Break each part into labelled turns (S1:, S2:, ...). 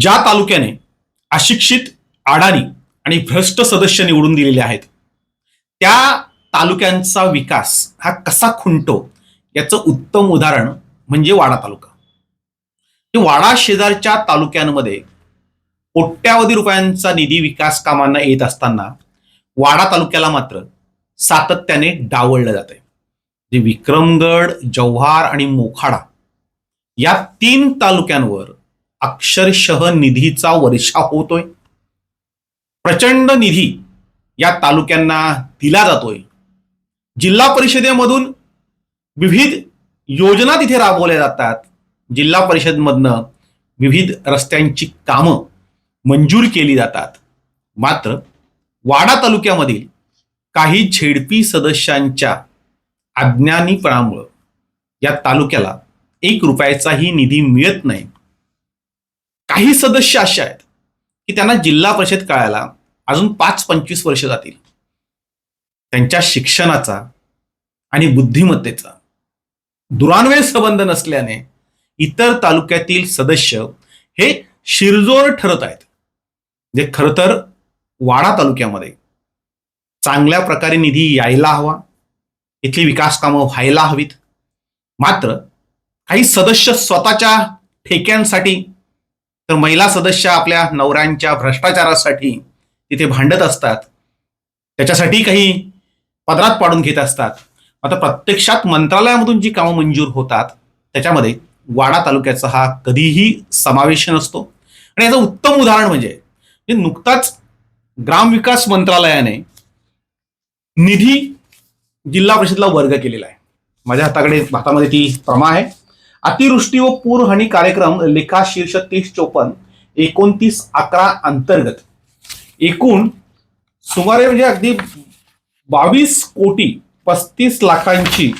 S1: ज्या तालुक्याने अशिक्षित अडाणी आणि भ्रष्ट सदस्य निवडून दिलेले आहेत त्या तालुक्यांचा विकास हा कसा खुंटो याचं उत्तम उदाहरण म्हणजे वाडा तालुका. वाडा शेजारच्या तालुक्यांमध्ये कोट्यावधी रुपयांचा निधी विकास कामांना येत असताना वाडा तालुक्याला मात्र सातत्याने डावळलं जात आहे जे विक्रमगड जव्हार आणि मोखाडा या तीन तालुक्यांवर अक्षरशः निधीचा वर्षा होतोय. प्रचंड निधी या तालुक्यांना दिला जातोय. जिल्हा परिषदेमधून विविध योजना तिथे राबवल्या जातात. जिल्हा परिषदमधनं विविध रस्त्यांची कामं मंजूर केली जातात. मात्र वाडा तालुक्यामधील काही झेडपी सदस्यांच्या अज्ञानीपणामुळं या तालुक्याला एक रुपयाचाही निधी मिळत नाही. काही सदस्य असे आहेत की त्यांना जिल्हा परिषद कळायला अजून पाच पंचवीस वर्ष जातील. त्यांच्या शिक्षणाचा आणि बुद्धिमत्तेचा दुरान्वय संबंध नसल्याने इतर तालुक्यातील सदस्य हे शिरजोर ठरत आहेत. जे खरं तर वाडा तालुक्यामध्ये चांगल्या प्रकारे निधी यायला हवा इथली विकास कामं व्हायला हवीत. मात्र काही सदस्य स्वतःच्या ठेक्यांसाठी तर महिला सदस्य आपल्या नवऱ्यांच्या भ्रष्टाचारासाठी तिथे भांडत असतात. त्याच्यासाठी काही पदरात पाडून घेत असतात. आता प्रत्यक्षात मंत्रालयामधून जी कामं मंजूर होतात त्याच्यामध्ये वाडा तालुक्याचा हा कधीही समावेश नसतो. आणि याचं उत्तम उदाहरण म्हणजे जे नुकताच ग्रामविकास मंत्रालयाने निधी जिल्हा परिषदला वर्ग केलेला आहे. माझ्या हाताकडे हातामध्ये ती प्रमा आहे. अतिवृष्टी व पूरहानी कार्यक्रम लेखा शीर्ष तीस चोपन्न एकोणतीस अकरा अंतर्गत. एकूण सुमारे म्हणजे अगदी बावीस कोटी पस्तीस लाखांची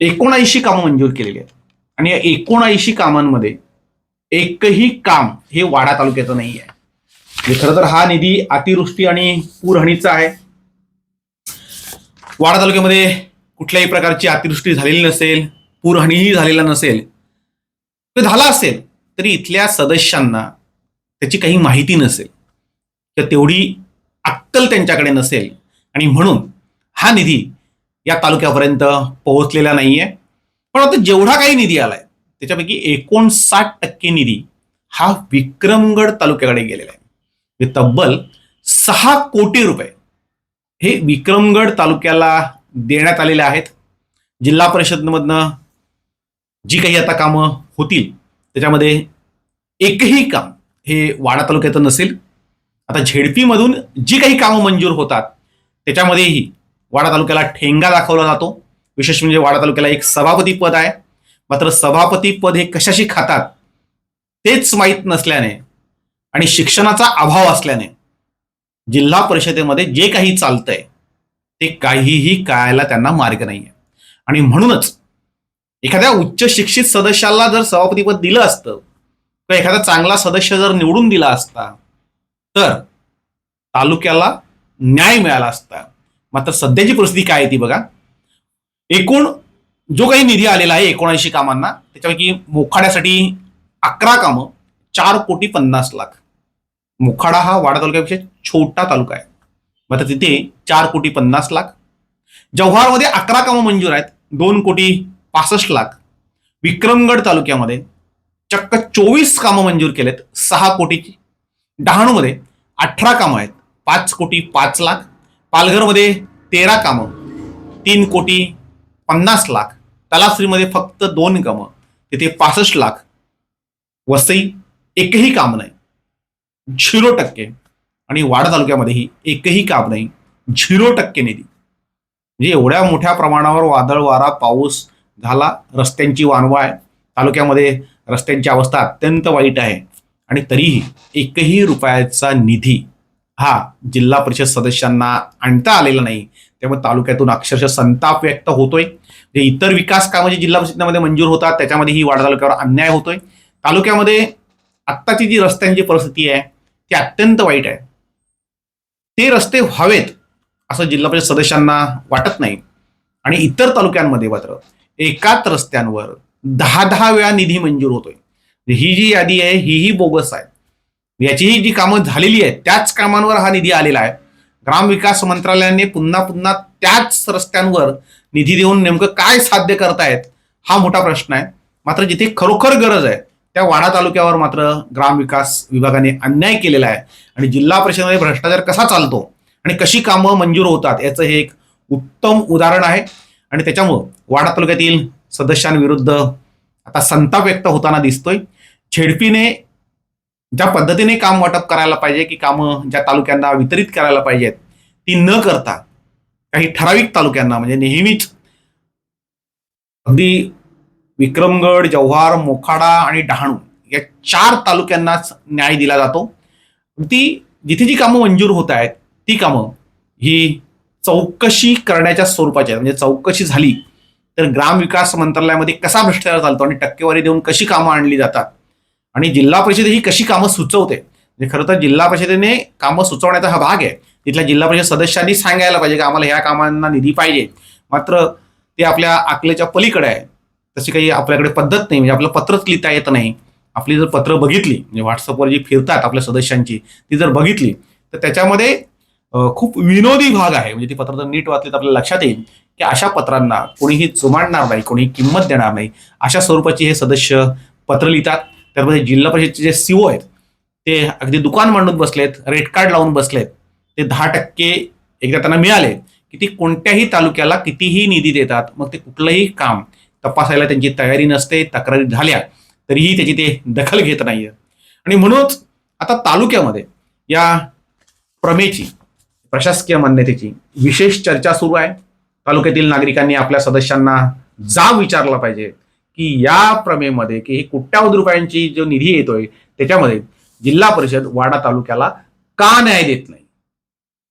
S1: एकोणऐंशी कामं मंजूर केलेली आहेत. आणि या एकोणऐंशी कामांमध्ये एकही काम हे वाडा तालुक्याचं नाही आहे. म्हणजे खरं तर हा निधी अतिवृष्टी आणि पूरहानीचा आहे. वाडा तालुक्यामध्ये कुठल्याही प्रकारची अतिवृष्टी झालेली नसेल पूरहानीही झालेला नसेल तर झाला असेल तरी इथल्या सदस्यांना त्याची काही माहिती नसेल. किंवा तेवढी अक्कल त्यांच्याकडे नसेल. आणि म्हणून हा निधी या तालुक्यापर्यंत पोहोचलेला नाहीये. पण आता जेवढा काही निधी आलाय त्याच्यापैकी एकोणसाठ टक्के निधी हा विक्रमगड तालुक्याकडे गेलेला आहे. म्हणजे तब्बल सहा कोटी रुपये हे विक्रमगड तालुक्याला देण्यात आलेले आहेत. जिल्हा परिषदमधनं जी काही आता कामं होतील त्याच्यामध्ये एकही काम हे वाडा तालुक्याचं नसेल. आता झेडपीमधून जी काही कामं मंजूर होतात त्याच्यामध्येही वाडा तालुक्याला ठेंगा दाखवला जातो. विशेष म्हणजे वाडा तालुक्याला एक सभापती पद आहे. मात्र सभापती पद हे कशाशी खातात तेच माहीत नसल्याने आणि शिक्षणाचा अभाव असल्याने जिल्हा परिषदेमध्ये जे काही चालतंय ते काहीही कळायला त्यांना मार्ग नाही आहे आणि म्हणूनच एखाद्या उच्च शिक्षित सदस्याला जर सभापतीपद दिलं असतं किंवा एखादा चांगला सदस्य जर निवडून दिला असता तर तालुक्याला न्याय मिळाला असता. मात्र सध्याची परिस्थिती काय आहे ती बघा. एकूण जो काही निधी आलेला आहे एकोणऐंशी कामांना त्याच्यापैकी मोखाड्यासाठी अकरा कामं चार कोटी पन्नास लाख. मोखाडा हा वाडा तालुक्यापेक्षा छोटा तालुका आहे. मात्र तिथे चार कोटी पन्नास लाख. जव्हारमध्ये अकरा कामं मंजूर आहेत. दोन कोटी पासष्ट लाख. विक्रमगड तालुक्यामध्ये चक्क चोवीस कामं मंजूर केलेत सहा कोटीची. डहाणूमध्ये अठरा कामं आहेत पाच कोटी पाच लाख. पालघरमध्ये तेरा कामं तीन कोटी पन्नास लाख. तलासरीमध्ये फक्त दोन कामं तिथे पासष्ट लाख. वसई एकही काम नाही झिरो टक्के. आणि वाडा तालुक्यामध्येही एकही काम नाही झिरो टक्के निधी. म्हणजे एवढ्या मोठ्या प्रमाणावर वादळ वारा पाऊस झाला रस्त्यांची वानवा आहे तालुक्यामध्ये रस्त्यांची अवस्था अत्यंत वाईट आहे. आणि तरीही एकही रुपयाचा निधी हा जिल्हा परिषद सदस्यांना आणता आलेला नाही. त्यामुळे तालुक्यातून अक्षरशः संताप व्यक्त होतोय. जे इतर विकास कामं जी जिल्हा परिषदेमध्ये मंजूर होतात त्याच्यामध्ये ही वाडा तालुक्यावर अन्याय होतोय. तालुक्यामध्ये आत्ताची जी रस्त्यांची परिस्थिती आहे ती अत्यंत वाईट आहे. ते रस्ते व्हावेत असं जिल्हा परिषद सदस्यांना वाटत नाही. आणि इतर तालुक्यांमध्ये मात्र एकाच रस्त्यांवर दहा दहा वेळा निधी मंजूर होतोय. ही जी यादी आहे हीही बोगस आहे. याचीही जी कामं झालेली आहेत त्याच कामांवर हा निधी आलेला आहे. ग्रामविकास मंत्रालयाने पुन्हा पुन्हा त्याच रस्त्यांवर निधी देऊन नेमकं काय साध्य करतायत हा मोठा प्रश्न आहे. मात्र जिथे खरोखर गरज आहे त्या वाडा तालुक्यावर मात्र ग्रामविकास विभागाने अन्याय केलेला आहे. आणि जिल्हा परिषदेमध्ये भ्रष्टाचार कसा चालतो आणि कशी कामं मंजूर होतात याचं हे एक उत्तम उदाहरण आहे. आणि त्याच्यामुळं वाडा तालुक्यातील सदस्यांविरुद्ध आता संताप व्यक्त होताना दिसतोय. झेडपीने ज्या पद्धतीने काम वाटप करायला पाहिजे की कामं ज्या तालुक्यांना वितरित करायला पाहिजेत ती न करता काही ठराविक तालुक्यांना म्हणजे नेहमीच अगदी विक्रमगड जव्हार मोखाडा आणि डहाणू या चार तालुक्यांनाच न्याय दिला जातो. ती जिथे जी कामं मंजूर होत आहेत ती कामं ही चौकशी करण्याच्या स्वरूपाची आहे म्हणजे चौकशी झाली तर ग्रामविकास मंत्रालयामध्ये कसा भ्रष्टाचार चालतो आणि टक्केवारी देऊन कशी कामं आणली जातात? आणि जिल्हा परिषद ही कशी कामं सुचवते? म्हणजे खरं तर जिल्हा परिषदेने कामं सुचवण्याचा हा भाग आहे. तिथल्या जिल्हा परिषद सदस्यांनी सांगायला पाहिजे की आम्हाला ह्या कामांना निधी पाहिजे. मात्र ते आपल्या आकलेच्या पलीकडे आहे. तशी काही आपल्याकडे पद्धत नाही म्हणजे आपलं पत्रच लिहिता येत नाही. आपली जर पत्र बघितली म्हणजे व्हॉट्सअपवर जी फिरतात आपल्या सदस्यांची ती जर बघितली तर त्याच्यामध्ये खूप विनोदी भाग आहे. म्हणजे ती पत्र जर नीट वाचली तर आपल्याला लक्षात येईल की अशा पत्रांना कोणीही चुमाडणार नाही कोणी किंमत देणार नाही. अशा स्वरूपाची हे सदस्य पत्र लिहितात. त्यामध्ये जिल्हा परिषदचे जे सीओ आहेत ते अगदी दुकान मांडून बसलेत रेट कार्ड लावून बसलेत. ते दहा टक्के एकदा त्यांना मिळाले की ती कोणत्याही तालुक्याला कितीही निधी देतात मग ते कुठलंही काम तपासायला त्यांची तयारी नसते तक्रारी झाल्या तरीही त्याची ते दखल घेत नाहीये आणि म्हणूनच आता तालुक्यामध्ये या प्रमेची प्रशासकीय मान्यतेची विशेष चर्चा सुरू आहे. तालुक्यातील नागरिकांनी आपल्या सदस्यांना जाब विचारला पाहिजे की या प्रमेमध्ये की हे कोट्यावधी रुपयांची जो निधी येतोय त्याच्यामध्ये जिल्हा परिषद वाडा तालुक्याला का न्याय देत नाही?